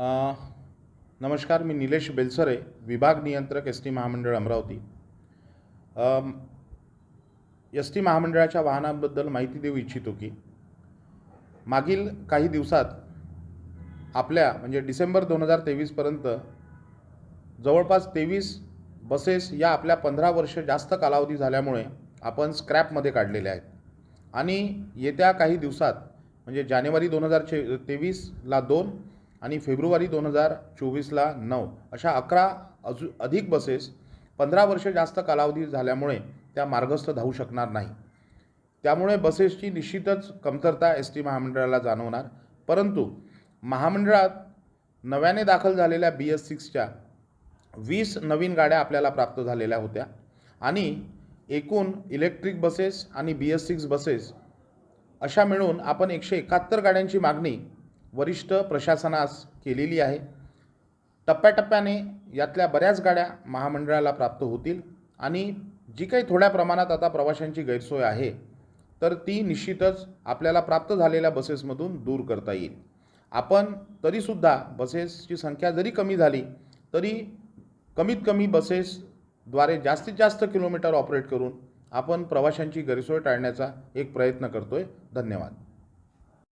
नमस्कार मी निलेश बेलसरे विभाग नियंत्रक एस टी महामंडळ अमरावती. एस टी महामंडळाच्या वाहनांबद्दल माहिती देऊ इच्छितो की मागील काही दिवसात आपल्या म्हणजे डिसेंबर दोन हजार तेवीसपर्यंत जवळपास तेवीस बसेस या आपल्या पंधरा वर्ष जास्त कालावधी झाल्यामुळे आपण स्क्रॅपमध्ये काढलेल्या आहेत. आणि येत्या काही दिवसात म्हणजे जानेवारी दोन हजार चे तेवीसला दोन आणि फेब्रुवारी दोन हजार चोवीसला नऊ अशा अकरा अजू अधिक बसेस पंधरा वर्ष जास्त कालावधी झाल्यामुळे त्या मार्गस्थ धावू शकणार नाही. त्यामुळे बसेसची निश्चितच कमतरता एस टी महामंडळाला जाणवणार. परंतु महामंडळात नव्याने दाखल झालेल्या बी एस सिक्सच्या वीस नवीन गाड्या आपल्याला प्राप्त झालेल्या होत्या आणि एकूण इलेक्ट्रिक बसेस आणि बी एस सिक्स बसेस अशा मिळून आपण एकशे एकाहत्तर गाड्यांची मागणी वरिष्ठ प्रशासनास केलेली आहे. टप्प्याटप्प्याने यातल्या बऱ्याच गाड्या महामंडळाला प्राप्त होतील आणि जी काही थोड्या प्रमाणात आता प्रवाशांची गैरसोय आहे तर ती निश्चितच आपल्याला प्राप्त झालेल्या बसेसमधून दूर करता येईल. आपण तरीसुद्धा बसेसची संख्या जरी कमी झाली तरी कमीत कमी बसेसद्वारे जास्तीत जास्त किलोमीटर ऑपरेट करून आपण प्रवाशांची गैरसोय टाळण्याचा एक प्रयत्न करतो आहे धन्यवाद.